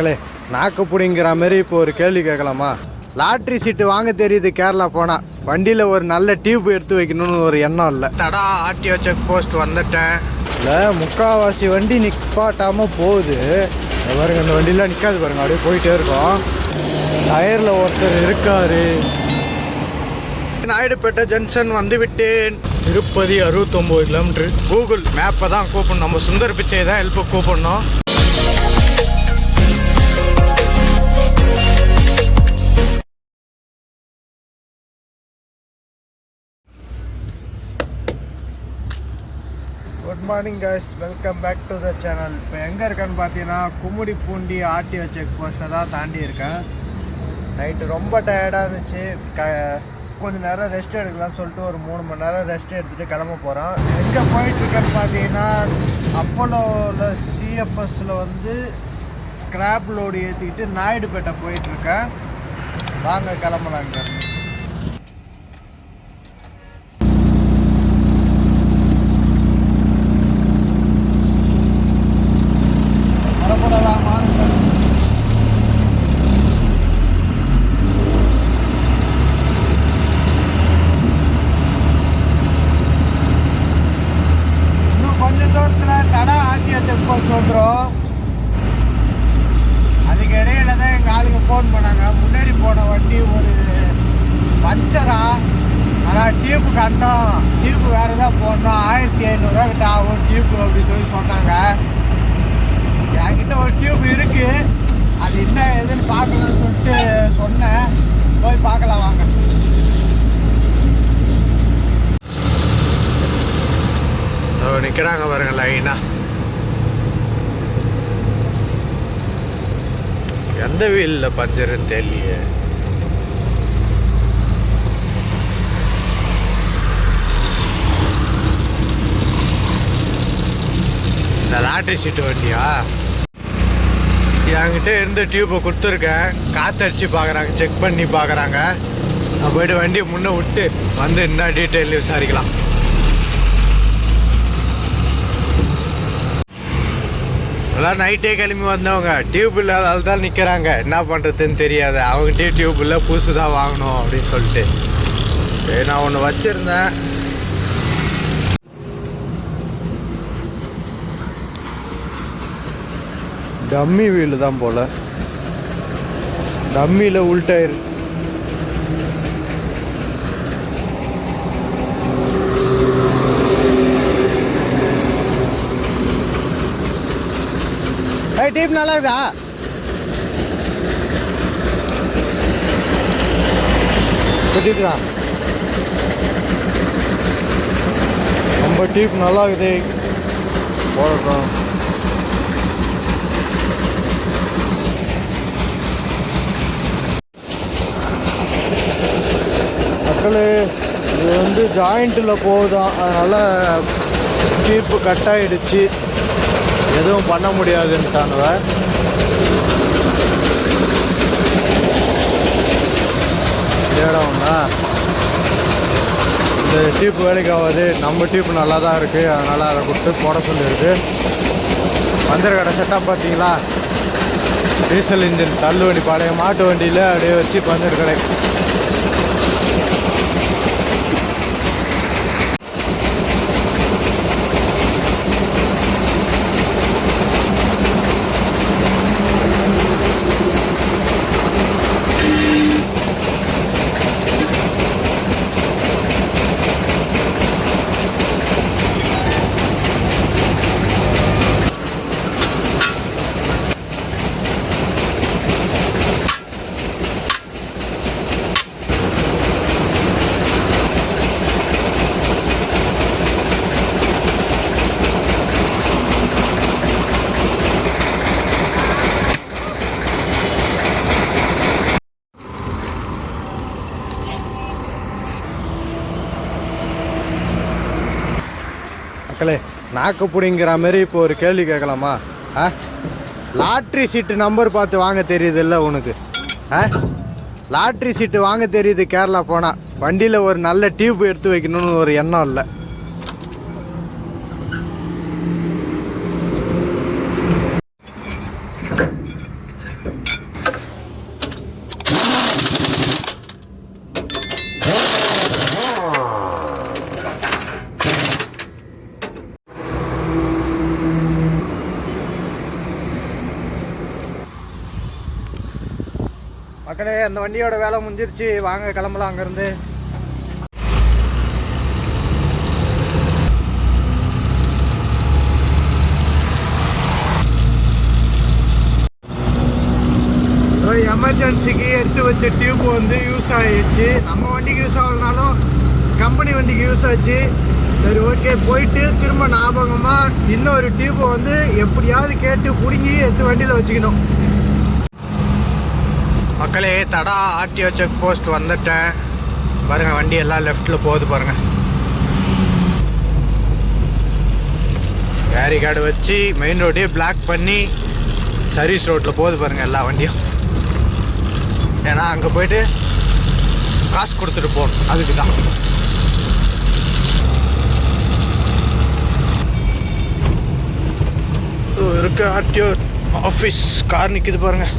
மக்களே நாக்கு பிடிங்கிற மாதிரி இப்போ ஒரு கேள்வி கேட்கலாமா? லாட்ரி சீட்டு வாங்க தெரியுது கேரளா போனா. வண்டியில் ஒரு நல்ல டியூப் எடுத்து வைக்கணும்னு ஒரு எண்ணம் இல்லை. தடா ஆர்டிஓ செக் போஸ்ட் வந்துட்டேன். இல்லை முக்காவாசி வண்டி நிற்பாட்டாம போகுது. பாருங்க இந்த வண்டிலாம் நிற்காது பாருங்க அப்படியே போயிட்டே இருக்கோம். டயரில் ஒருத்தர் இருக்காரு. நாயுடுபேட்டை ஜங்ஷன் வந்து விட்டேன். திருப்பதி அறுபத்தொம்போது கிலோமீட்டர். கூகுள் மேப்பை தான் கூப்பிடணும். நம்ம சுந்தர் பிச்சை தான் ஹெல்ப்பை கூப்பிடணும். Morning guys welcome back to the channel இப்போ எங்கே இருக்கேன்னு பார்த்தீங்கன்னா கும்முடி பூண்டி ஆர்டிஓ செக் போஸ்ட்டை தான் தாண்டி இருக்கேன். நைட்டு ரொம்ப டயர்டாக இருந்துச்சு. க கொஞ்சம் நேரம் ரெஸ்ட் எடுக்கலாம்னு சொல்லிட்டு ஒரு மூணு மணி நேரம் ரெஸ்ட் எடுத்துகிட்டு கிளம்ப போகிறோம் எங்கே போயிட்டுருக்கேன்னு பார்த்தீங்கன்னா அப்போலோவில் சிஎஃப்எஸில் வந்து ஸ்க்ராப் லோடு ஏற்றிக்கிட்டு நாயுடுபேட்டை போயிட்டுருக்கேன் வாங்க கிளம்பலாங்க வரப்படலாமா இன்னும் கொஞ்ச தூரத்தில் தடை ஆட்சிய செக் போஸ்ட் வந்துடும் அதுக்கு இடையில தான் எங்கள் ஆளுங்க ஃபோன் பண்ணாங்க முன்னாடி போன வண்டி ஒரு பஞ்சரா. ஆனால் டியூப்பு கண்டோம். டியூப்பு வேறு தான் போடணும் ஆயிரத்தி ஐநூறுரூவா கிட்ட ஆகும் டியூப்பு அப்படின்னு சொல்லி சொன்னாங்க. என்கிட்ட ஒரு டியூப் இருக்குது அது என்ன எதுன்னு பார்க்கணும்னு சொல்லிட்டு சொன்னேன். போய் பார்க்கலாம் வாங்க. நிற்கிறாங்க பாருங்க லைனா எந்த வீலில் பஞ்சருன்னு தெரியலையே. இந்த லாட்ரி சீட்டு வண்டியா? என்கிட்ட இருந்த டியூப்பை கொடுத்துருக்கேன். காத்தடிச்சு பார்க்குறாங்க செக் பண்ணி பார்க்குறாங்க நான் போயிட்டு வண்டியை முன்னே விட்டு வந்து என்ன டீட்டெயில் விசாரிக்கலாம். எல்லாம் நைட்டே கிளம்பி வந்தவங்க டியூப் இல்லாததால் தான் நிற்கிறாங்க என்ன பண்ணுறதுன்னு தெரியாது. அவங்ககிட்டயே டியூப் இல்லை புதுசு தான் வாங்கணும் அப்படின்னு சொல்லிட்டு. நான் ஒன்று வச்சுருந்தேன். டம்மி வீலு தான் போல. டம்மியில் உள்டயர். ஏய் டீப் நல்லா இருக்குதா கட்டிட்டுதா நம்ம டீப் நல்லா இருக்குது. போடட்டும். மக்களே இது வந்து ஜாயிண்ட்டில் போகுதான் அதனால் டீப்பு கட் ஆகிடுச்சு எதுவும் பண்ண முடியாதுன்ட்டானுவ இடம்னா இந்த டீப்பு வேலைக்கு ஆகாது. நம்ம டீப்பு நல்லா தான் இருக்குது அதனால் அதை கொடுத்து போட சொல்லியிருக்கு மந்திர கடை செட்டப் பார்த்தீங்களா? டீசல் இன்ஜின் தள்ளு வண்டி பழைய மாட்டு வண்டியில் அப்படியே வச்சு பஞ்சர் மக்களே நாக்கு பிடிங்கிற மாதிரி இப்போ ஒரு கேள்வி கேட்கலாமா? ஆ? லாட்ரி சீட்டு நம்பர் பார்த்து வாங்க தெரியுது இல்லை உனக்கு? ஆ? லாட்ரி சீட்டு வாங்க தெரியுது கேரளா போனால் வண்டியில் ஒரு நல்ல டியூப் எடுத்து வைக்கணும்னு ஒரு எண்ணம் இல்லை. மக்களே அந்த வண்டியோட வேலை முடிஞ்சிருச்சு. வாங்க கிளம்பலாம் அங்கேருந்து. எமர்ஜென்சிக்கு எடுத்து வச்ச டியூப் வந்து யூஸ் ஆகிடுச்சு நம்ம வண்டிக்கு யூஸ் ஆகலனாலும் கம்பெனி வண்டிக்கு யூஸ் ஆச்சு. சரி ஓகே போயிட்டு திரும்ப ஞாபகமாக இன்னொரு டியூப்பை வந்து எப்படியாவது கேட்டு பிடுங்கி எடுத்து வண்டியில் வச்சுக்கணும். மக்களே தடா ஆர்டிஓ செக் போஸ்ட் வந்துட்டேன். பாருங்கள் வண்டி எல்லாம் லெஃப்டில் போகுது பாருங்கள் கேரி கார்டு வச்சு மெயின் ரோட்டையே பிளாக் பண்ணி சர்வீஸ் ரோட்டில் போகுது பாருங்கள் எல்லா வண்டியும். ஏன்னா அங்கே போயிட்டு காசு கொடுத்துட்டு போகணும். அதுக்கு தான். இருக்க ஆர்டிஓ ஆஃபீஸ் கார் நிற்கிது பாருங்கள்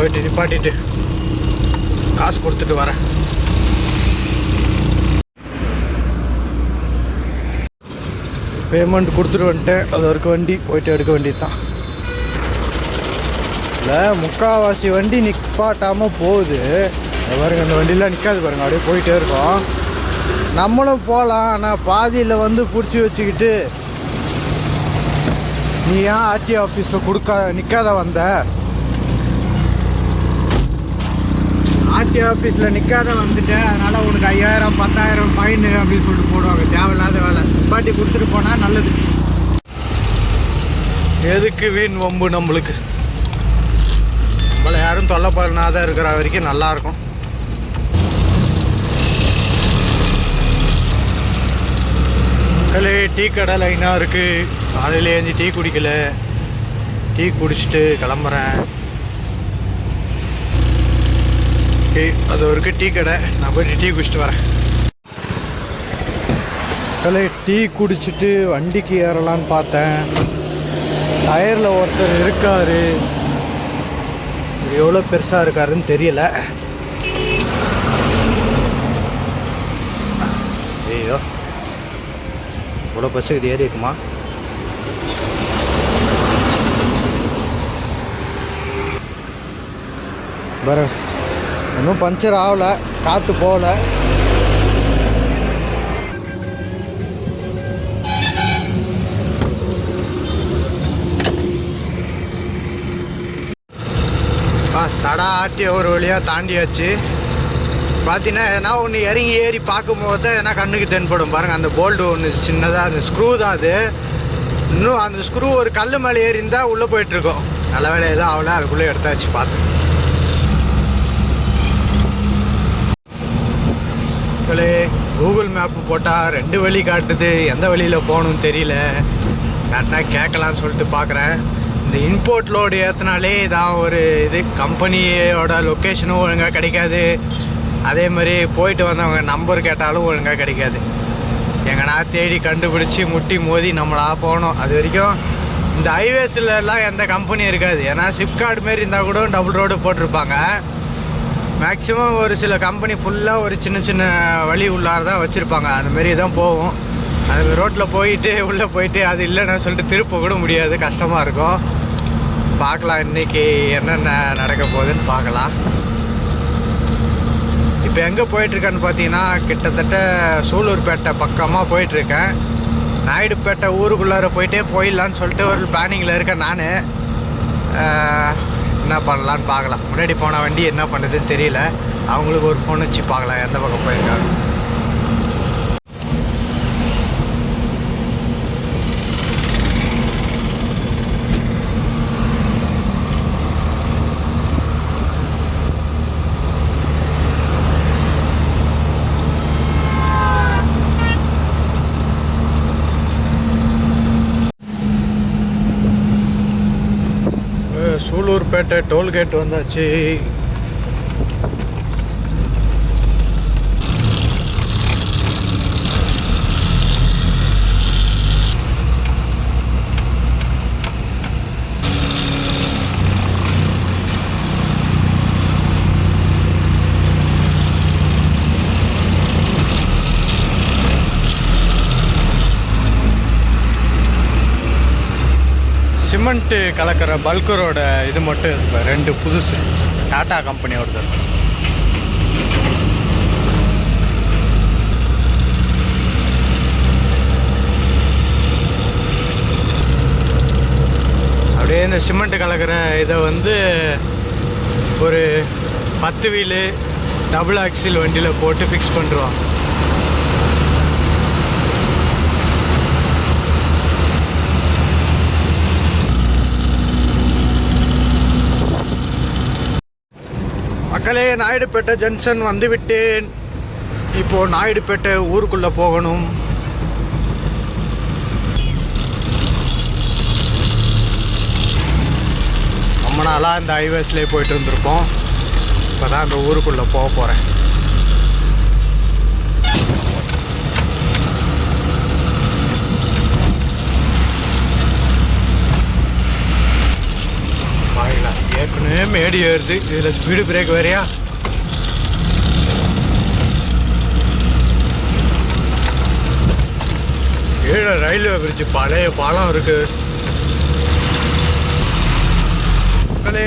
போயிட்டு நிப்பாட்டிட்டு காசு கொடுத்துட்டு வரேன். பேமெண்ட் கொடுத்துட்டு வந்துட்டேன். அது வரைக்கும் வண்டி போயிட்டு எடுக்க வேண்டியது தான் இல்லை முக்கால்வாசி வண்டி நிற்பாட்டாமல் போகுது. பாருங்க அந்த வண்டிலாம் நிற்காது பாருங்க. அப்படியே போயிட்டே இருக்கோம். நம்மளும் போகலாம் ஆனால் பாதியில் வந்து பிடிச்சி வச்சுக்கிட்டு நீ ஏன் ஆர்டி ஆஃபீஸில் கொடுக்க நிற்காத வந்த? ஆர்டி ஆஃபீஸில் நிற்காத வந்துட்டேன். அதனால் உனக்கு ஐயாயிரம் பத்தாயிரம் ஃபைன் அப்படின்னு சொல்லிட்டு போடுவாங்க. தேவையில்லாத வேலை. பாட்டி கொடுத்துட்டு போனால் நல்லது. எதுக்கு வீண் வம்பு நம்மளுக்கு? நம்மளை யாரும் தொல்லை பண்ணாத இருக்கிற வரைக்கும் நல்லாயிருக்கும் மக்களே டீ கடை லைனாக இருக்குது காலையில் ஏஞ்சி டீ குடிக்கல. டீ குடிச்சிட்டு கிளம்புறேன். ஓகே அது ஒரு டீ கடை. நான் போயிட்டு டீ குடிச்சிட்டு வரேன். கலை டீ குடிச்சிட்டு வண்டிக்கு ஏறலான்னு பார்த்தேன். டயரில் ஒருத்தர் இருக்காரு. எவ்வளோ பெருசாக இருக்காருன்னு தெரியல. ஐயோ. இவ்வளோ பஸ் இது ஏறி இருக்குமா? பாரு. இன்னும் பஞ்சர் ஆகலை காற்று போகலை. தடா ஆட்டி ஒரு வழியாக தாண்டியாச்சு. பார்த்தீங்கன்னா எதனா ஒன்று இறங்கி ஏறி பார்க்கும்போது தான் எதனா கண்ணுக்கு தென்படும். பாருங்கள் அந்த போல்டு ஒன்று சின்னதாக அந்த ஸ்க்ரூ தான் அது. இன்னும் அந்த ஸ்க்ரூ ஒரு கல் மேலே ஏறி இருந்தால் உள்ளே போயிட்டுருக்கோம் நல்ல வேலையை தான் ஆகல அதுக்குள்ளே எடுத்தாச்சு பார்த்து மக்களே கூகுள் மேப்பு போட்டால் ரெண்டு வழி காட்டுது. எந்த வழியில் போகணும்னு தெரியல. யாருன்னா கேட்கலான்னு சொல்லிட்டு பார்க்குறேன் இந்த இம்போர்ட் லோடு ஏற்றினாலே இதான் ஒரு இது. கம்பெனியோட லொக்கேஷனும் ஒழுங்காக கிடைக்காது. அதே மாதிரி போயிட்டு வந்தவங்க நம்பர் கேட்டாலும் ஒழுங்காக கிடைக்காது. எங்கன்னா தேடி கண்டுபிடிச்சி முட்டி மோதி நம்மளா போகணும். அது வரைக்கும் இந்த ஹைவேஸ்லலாம் எந்த கம்பெனி இருக்காது. ஏன்னா சிப்கார்டு மாரி இருந்தால் கூட டபுள் ரோடு போட்டிருப்பாங்க. மேக்ஸிமம் ஒரு சில கம்பெனி ஃபுல்லாக ஒரு சின்ன சின்ன வழி உள்ளார தான் வச்சுருப்பாங்க. அந்த மாரி தான் போகும். அது ரோட்டில் போயிட்டு உள்ளே போயிட்டு அது இல்லைன்னு சொல்லிட்டு திருப்ப கூட முடியாது. கஷ்டமாக இருக்கும். பார்க்கலாம் இன்னைக்கு என்னென்ன நடக்க போகுதுன்னு பார்க்கலாம். இப்போ எங்கே போயிட்டுருக்கேன்னு பார்த்தீங்கன்னா கிட்டத்தட்ட சூலூர்பேட்டை பக்கமாக போயிட்டுருக்கேன். நாயுடுப்பேட்டை ஊருக்குள்ளார போயிட்டே போயிடலான்னு சொல்லிட்டு ஒரு பிளானிங்கில் இருக்கேன் நான். என்ன பண்ணலான்னு பார்க்கலாம். முன்னாடி போன வண்டி என்ன பண்ணுதுன்னு தெரியல. அவங்களுக்கு ஒரு ஃபோன் வச்சு பார்க்கலாம் எந்த பக்கம் போயிருக்காங்க அஹ் சூலூர்பேட்டை டோல்கேட் வந்தாச்சு. சிமெண்ட்டு கலக்கிற பல்கரோட இது மட்டும் இருக்கு ரெண்டு புதுசு. டாட்டா கம்பெனியோடது அப்படியே இந்த சிமெண்ட் கலக்கிற இதை வந்து ஒரு பத்து வீலு டபுள் ஆக்சில் வண்டியில் போட்டு ஃபிக்ஸ் பண்ணுறோம் மக்களே நாயுடுபேட்டை ஜங்ஷன் வந்து விட்டேன் இப்போ நாயுடுபேட்டை ஊருக்குள்ளே போகணும். ரொம்ப நாளாக இந்த ஹைவேஸ்லேயே போயிட்டு இருந்திருப்போம். இப்போ தான் அந்த ஊருக்குள்ளே போக போகிறேன் பாருங்களா ஏற்கனவே மேடி ஏறுது. இதில் ஸ்பீடு பிரேக் வேறையா? கீழே ரயில்வே பிரிட்ஜ் பழைய பாலம் இருக்கு. மக்களே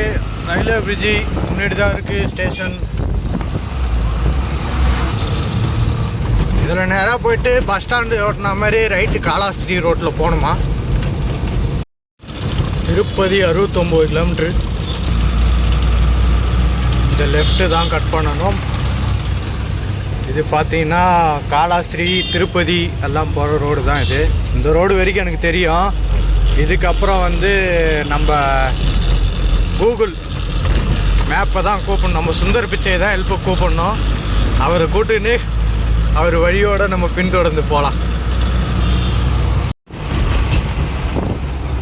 ரயில்வே பிரிட்ஜி முன்னாடி தான் இருக்கு ஸ்டேஷன் இதில் நேராக போயிட்டு பஸ் ஸ்டாண்டு ஓட்டின மாதிரி ரைட்டு காலாஸ்திரி ரோட்டில் போகணுமா? திருப்பதி அறுபத்தொம்போது கிலோமீட்ரு இந்த லெஃப்ட்டு தான் கட் பண்ணணும். இது பார்த்தீங்கன்னா காலாஸ்திரி திருப்பதி எல்லாம் போகிற ரோடு தான் இது. இந்த ரோடு வரைக்கும் எனக்கு தெரியும். இதுக்கப்புறம் வந்து நம்ம கூகுள் மேப்பை தான் கூப்பிடணும். நம்ம சுந்தர் பிச்சை தான் ஹெல்ப்பை கூப்பிடணும். அவரை கூட்டுன்னு அவர் வழியோடு நம்ம பின்தொடர்ந்து போகலாம்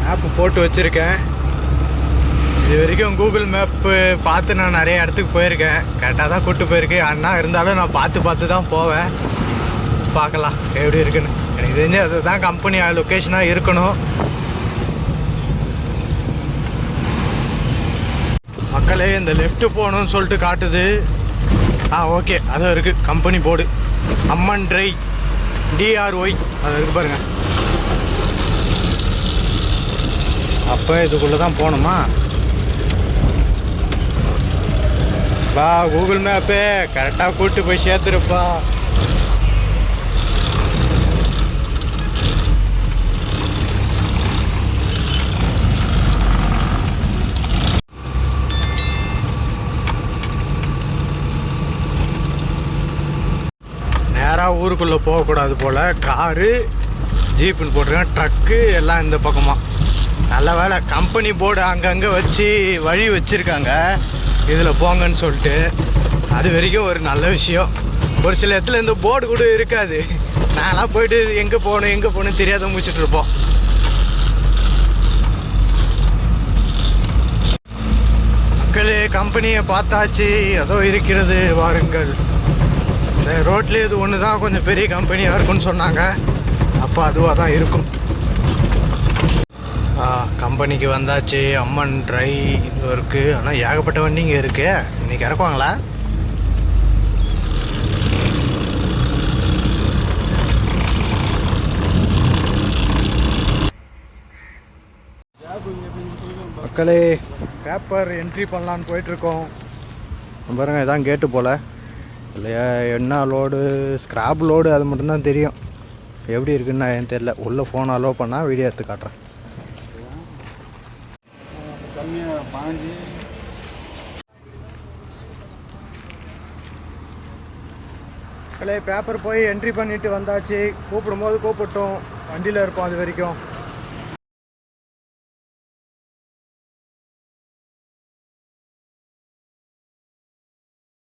மேப்பு போட்டு வச்சுருக்கேன். இது வரைக்கும் கூகுள் மேப்பு பார்த்து நான் நிறைய இடத்துக்கு போயிருக்கேன். கரெக்டாக தான் கூப்பிட்டு போயிருக்கேன் அண்ணா இருந்தாலும் நான் பார்த்து பார்த்து தான் போவேன். பார்க்கலாம் எப்படி இருக்குன்னு. எனக்கு தெரிஞ்சு அதுதான் கம்பெனி லொக்கேஷனாக இருக்கணும். மக்களே இந்த லெஃப்ட் போகணும்னு சொல்லிட்டு காட்டுது. ஆ ஓகே அதுவும் இருக்குது company board Amman dry. D R Y அது இருக்கு பாருங்கள் அப்போ இதுக்குள்ளே தான் போகணுமா? பா கூகுள் மேப்பு கரெக்டாக கூப்பிட்டு போய் சேர்த்துருப்பா. நேராக ஊருக்குள்ளே போகக்கூடாது போல். காரு ஜீப்புன்னு போட்டிருக்கேன். ட்ரக்கு எல்லாம் இந்த பக்கமாக நல்ல வேலை கம்பெனி போர்டு அங்கங்கே வச்சு வழி வச்சுருக்காங்க. இதில் போங்கன்னு சொல்லிட்டு அது வரைக்கும் ஒரு நல்ல விஷயம். ஒரு சில இடத்துல இந்த போர்டு கூட இருக்காது. நான்லாம் போயிட்டு எங்கே போகணும் எங்கே போகணும் தெரியாத முடிச்சுட்டு இருப்போம். மக்களே கம்பெனியை பார்த்தாச்சு. ஏதோ இருக்கிறது வாருங்கள். இந்த ரோட்லேயே இது ஒன்று தான் கொஞ்சம் பெரிய கம்பெனியாக இருக்கும்னு சொன்னாங்க. அப்போ அதுவாக தான் இருக்கும். கம்பெனிக்கு வந்தாச்சு அம்மன் ட்ரை இது இருக்குது ஆனால் ஏகப்பட்ட வண்டி இங்கே இருக்கு. இன்னைக்கு இறக்குவாங்களா? மக்களே பேப்பர் என்ட்ரி பண்ணலான்னு போயிட்டுருக்கோம். பாருங்க இதான் கேட்டு போல். இல்லையா என்ன லோடு ஸ்க்ராப் லோடு அது மட்டும்தான் தெரியும். எப்படி இருக்குன்னு நான் எனக்கு தெரியல. உள்ளே ஃபோன் அலோவ் பண்ணால் வீடியோ எடுத்து காட்டுறேன். பாஞ்சு. பேப்பர் போய் என்ட்ரி பண்ணிட்டு வந்தாச்சு. கூப்பிடும்போது கூப்பிட்டோம். வண்டியில் இருப்போம் அது வரைக்கும்.